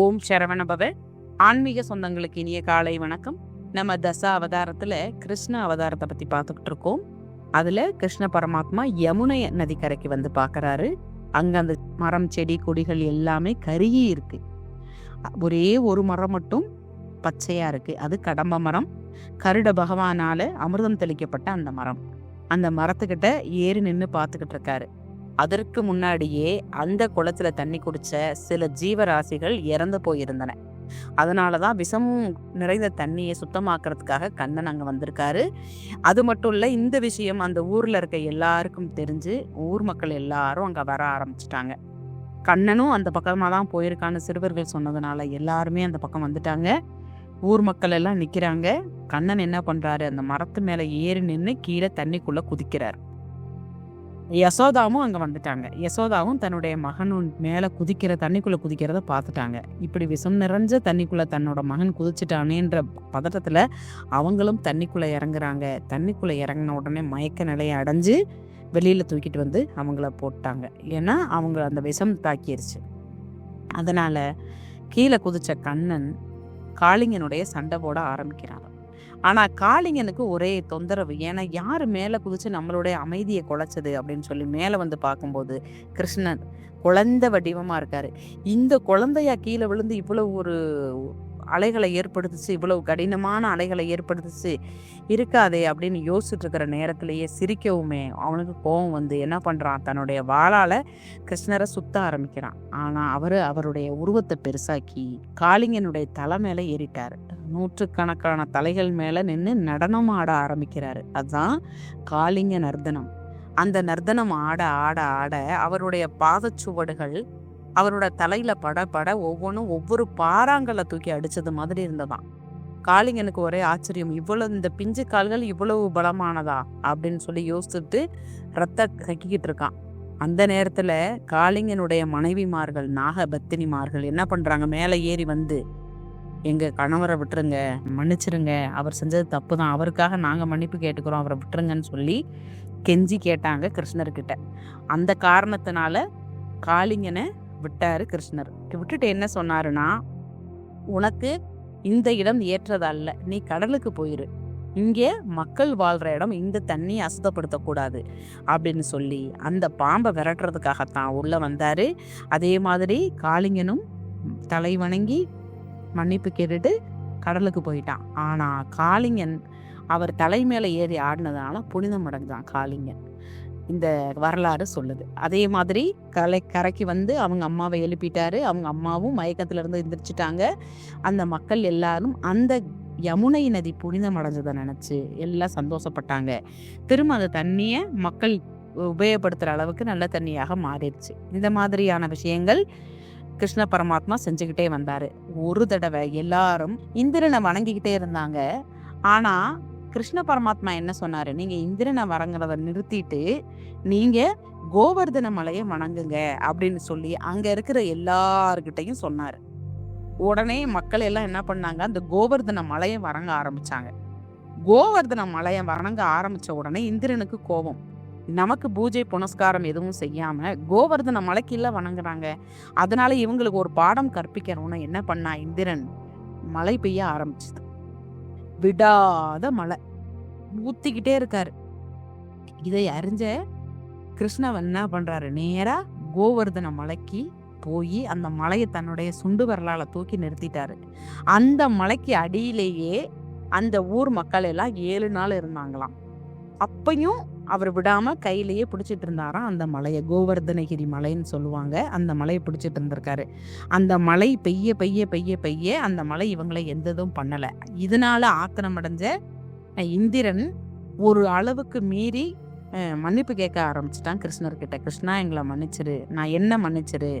ஓம் சரவணபவ. ஆன்மீக சொந்தங்களுக்கு இனிய காலை வணக்கம். நம்ம தசா அவதாரத்தில் கிருஷ்ண அவதாரத்தை பற்றி பார்த்துக்கிட்டு இருக்கோம். அதில் கிருஷ்ண பரமாத்மா யமுனை நதிக்கரைக்கு வந்து பார்க்கறாரு. அங்கே அந்த மரம் செடி கொடிகள் எல்லாமே கருகி இருக்கு. ஒரே ஒரு மரம் மட்டும் பச்சையாக இருக்குது அது கடம்ப மரம். கருட பகவானால அமிர்தம் தெளிக்கப்பட்ட அந்த மரம். அந்த மரத்துக்கிட்ட ஏறி நின்று பார்த்துக்கிட்டு இருக்காரு. அதற்கு முன்னாடியே அந்த குளத்துல தண்ணி குடிச்ச சில ஜீவராசிகள் இறந்து போயிருந்தன. அதனாலதான் விஷம் நிறைந்த தண்ணியை சுத்தமாக்குறதுக்காக கண்ணன் அங்கே வந்திருக்காரு. அது மட்டும் இல்லை இந்த விஷயம் அந்த ஊரில் இருக்க எல்லாருக்கும் தெரிஞ்சு ஊர் மக்கள் எல்லாரும் அங்கே வர ஆரம்பிச்சிட்டாங்க. கண்ணனும் அந்த பக்கமாக தான் போயிருக்கான்னு சிறுவர்கள் சொன்னதுனால எல்லாருமே அந்த பக்கம் வந்துட்டாங்க. ஊர் மக்கள் எல்லாம் நிற்கிறாங்க கண்ணன் என்ன பண்ணுறாரு அந்த மரத்து மேலே ஏறி நின்று கீழே தண்ணிக்குள்ளே குதிக்கிறார். யசோதாவும் அங்கே வந்துட்டாங்க. யசோதாவும் தன்னுடைய மகனும் மேலே குதிக்கிற தண்ணிக்குள்ளே குதிக்கிறத பார்த்துட்டாங்க. இப்படி விஷம் நிறைஞ்ச தண்ணிக்குள்ளே தன்னோட மகன் குதிச்சிட்டானேன்ற பதட்டத்தில் அவங்களும் தண்ணிக்குள்ளே இறங்குறாங்க. தண்ணிக்குள்ளே இறங்கின உடனே மயக்க நிலையை அடைஞ்சு வெளியில் தூக்கிட்டு வந்து அவங்கள போட்டாங்க. ஏன்னா அவங்க அந்த விஷம் தாக்கிடுச்சு அதனால் கீழே குதித்த கண்ணன் காளிங்கனுடைய சண்டை போட ஆரம்பிக்கிறான். ஆனால் காளிங்கனுக்கு ஒரே தொந்தரவு. ஏன்னா யார் மேலே குதிச்சு நம்மளுடைய அமைதியை குலைச்சது அப்படின்னு சொல்லி மேலே வந்து பார்க்கும்போது கிருஷ்ணன் குழந்தை வடிவமாக இருக்காரு. இந்த குழந்தையா கீழே விழுந்து இவ்வளோ ஒரு அலைகளை ஏற்படுத்துச்சு இவ்வளவு கடினமான அலைகளை ஏற்படுத்துச்சு இருக்காதே அப்படின்னு யோசிச்சுட்டு இருக்கிற நேரத்திலேயே சிரிக்கவுமே அவனுக்கு கோபம் வந்து என்ன பண்ணுறான் தன்னுடைய வாழால் கிருஷ்ணரை சுத்த ஆரம்பிக்கிறான். ஆனால் அவர் அவருடைய உருவத்தை பெருசாக்கி காளிங்கனுடைய தலை மேலே ஏறிட்டார். நூற்றுக்கணக்கான தலைகள் மேலே நின்று நடனம் ஆட ஆரம்பிக்கிறாரு. அதுதான் காளிங்க நர்த்தனம் அந்த நர்த்தனம் ஆட ஆட ஆட அவருடைய பாதச்சுவடுகள் அவரோட தலையில பட பட ஒவ்வொன்றும் ஒவ்வொரு பாறாங்கல்ல தூக்கி அடிச்சது மாதிரி இருந்ததாம். காளிங்கனுக்கு ஒரே ஆச்சரியம். இவ்வளவு இந்த பிஞ்சு கால்கள் இவ்வளவு பலமானதா? அப்படின்னு சொல்லி யோசிச்சுட்டு ரத்த கக்கிக்கிட்டு இருக்கான். அந்த நேரத்துல காளிங்கனுடைய மனைவிமார்கள் நாகபத்தினிமார்கள் என்ன பண்றாங்க? மேலே ஏறி வந்து எங்க கணவரை விட்டுருங்க. மன்னிச்சிருங்க. அவர் செஞ்சது தப்பு தான் அவருக்காக நாங்க மன்னிப்பு கேட்டுக்கிறோம். அவரை விட்டுருங்கன்னு சொல்லி கெஞ்சி கேட்டாங்க கிருஷ்ணர்கிட்ட. அந்த காரணத்தினால காளிங்கனை விட்டார் கிருஷ்ணர். விட்டுட்டு என்ன சொன்னாருன்னா உனக்கு இந்த இடம் ஏற்றதல்ல. நீ கடலுக்கு போயிரு. இங்கே மக்கள் வாழ்கிற இடம் இந்த தண்ணியை அசுத்தப்படுத்தக்கூடாது. அப்படின்னு சொல்லி அந்த பாம்பை விரட்டுறதுக்காகத்தான் உள்ளே வந்தார். அதே மாதிரி காளிங்கனும் தலை வணங்கி மன்னிப்பு கேட்டுட்டு கடலுக்கு போயிட்டான். ஆனால் காளிங்கன் அவர் தலை மேலே ஏறி ஆடினதுனால புனிதம் அடைஞ்சான் காளிங்கன். இந்த வரலாறு சொல்லுது. அதே மாதிரி கலை கரைக்கு வந்து அவங்க அம்மாவை எழுப்பிட்டாரு. அவங்க அம்மாவும் மயக்கத்துல இருந்து எந்திரிச்சிட்டாங்க. அந்த மக்கள் எல்லாரும் அந்த யமுனை நதி புனிதம் அடைஞ்சதை நினச்சி எல்லாம் சந்தோஷப்பட்டாங்க. திரும்ப அந்த தண்ணியை மக்கள் உபயோகப்படுத்துகிற அளவுக்கு நல்ல தண்ணியாக மாறிடுச்சு. இந்த மாதிரியான விஷயங்கள் கிருஷ்ண பரமாத்மா செஞ்சுக்கிட்டே வந்தார். ஒரு தடவை எல்லாரும் இந்திரனை வணங்கிக்கிட்டே இருந்தாங்க. ஆனால் கிருஷ்ண பரமாத்மா என்ன சொன்னாரு? நீங்க இந்திரனை வரங்கிறத நிறுத்திட்டு நீங்க கோவர்தன மலையை வணங்குங்க அப்படின்னு சொல்லி அங்க இருக்கிற எல்லார்கிட்டையும் சொன்னாரு. உடனே மக்கள் எல்லாம் என்ன பண்ணாங்க? அந்த கோவர்தன மலையை வணங்க ஆரம்பிச்சாங்க. கோவர்தன மலையை வணங்க ஆரம்பிச்ச உடனே இந்திரனுக்கு கோபம். நமக்கு பூஜை புனஸ்காரம் எதுவும் செய்யாம கோவர்தன மலைக்குள்ள வணங்குறாங்க. அதனால இவங்களுக்கு ஒரு பாடம் கற்பிக்கணும்னு என்ன பண்ணா இந்திரன்? மழை பெய்ய ஆரம்பிச்சது. விடாத மழை. ஊத்திக்கிட்டே இருக்காரு. இதை அறிஞ்ச கிருஷ்ணவன் என்ன பண்றாரு? நேரா கோவர்தன மலைக்கு போய் அந்த மலையை தன்னுடைய சுண்டு வரலால தூக்கி நிறுத்திட்டாரு. அந்த மலைக்கு அடியிலேயே அந்த ஊர் மக்கள் எல்லாம் ஏழு நாள் இருந்தாங்களாம். அப்பையும் அவர் விடாமல் கையிலேயே பிடிச்சிட்டு இருந்தாராம் அந்த மலையை கோவர்தனகிரி மலைன்னு சொல்லுவாங்க. அந்த மலையை பிடிச்சிட்டு இருந்திருக்காரு. அந்த மலை பெய்ய பெய்ய பெய்ய பெய்ய அந்த மலை இவங்களை எந்த இதுவும் பண்ணலை. இதனால ஆத்திரம் அடைஞ்ச இந்திரன் ஒரு அளவுக்கு மீறி மன்னிப்பு கேட்க ஆரம்பிச்சிட்டான் கிருஷ்ணர்கிட்ட. கிருஷ்ணா எங்களை மன்னிச்சிரு. நான் என்ன மன்னிச்சிரு?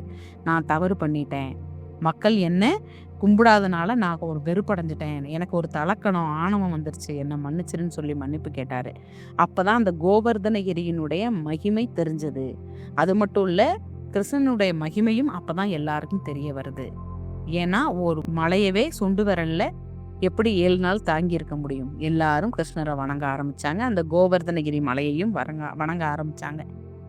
நான் தவறு பண்ணிட்டேன். மக்கள் என்ன கும்பிடாதனால நான் ஒரு வெறுப்படைஞ்சிட்டேன். எனக்கு ஒரு தலக்கணம் ஆணவம் வந்துருச்சு. என்னை மன்னிச்சிருன்னு சொல்லி மன்னிப்பு கேட்டார். அப்போ தான் அந்த கோவர்தனகிரியினுடைய மகிமை தெரிஞ்சது. அது மட்டும் இல்லை கிருஷ்ணனுடைய மகிமையும் அப்போ தான் எல்லாருக்கும் தெரிய வருது. ஏன்னா ஒரு மலையவே சுண்டு விரல்ல எப்படி ஏழு நாள் தாங்கி இருக்க முடியும்? எல்லாரும் கிருஷ்ணரை வணங்க ஆரம்பிச்சாங்க. அந்த கோவர்தனகிரி மலையையும் வரங்க வணங்க ஆரம்பிச்சாங்க.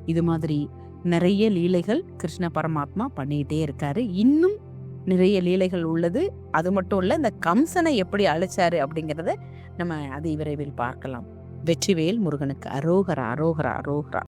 இது மாதிரி நிறைய லீலைகள் கிருஷ்ண பரமாத்மா பண்ணிகிட்டே இருக்காரு. இன்னும் நிறைய லீலைகள் உள்ளது. அது மட்டும் இல்லை இந்த கம்சனை எப்படி அழைச்சாரு அப்படிங்கிறத நம்ம அதி விரைவில் பார்க்கலாம். வெற்றிவேல் முருகனுக்கு அரோகரா அரோகரா அரோகரா.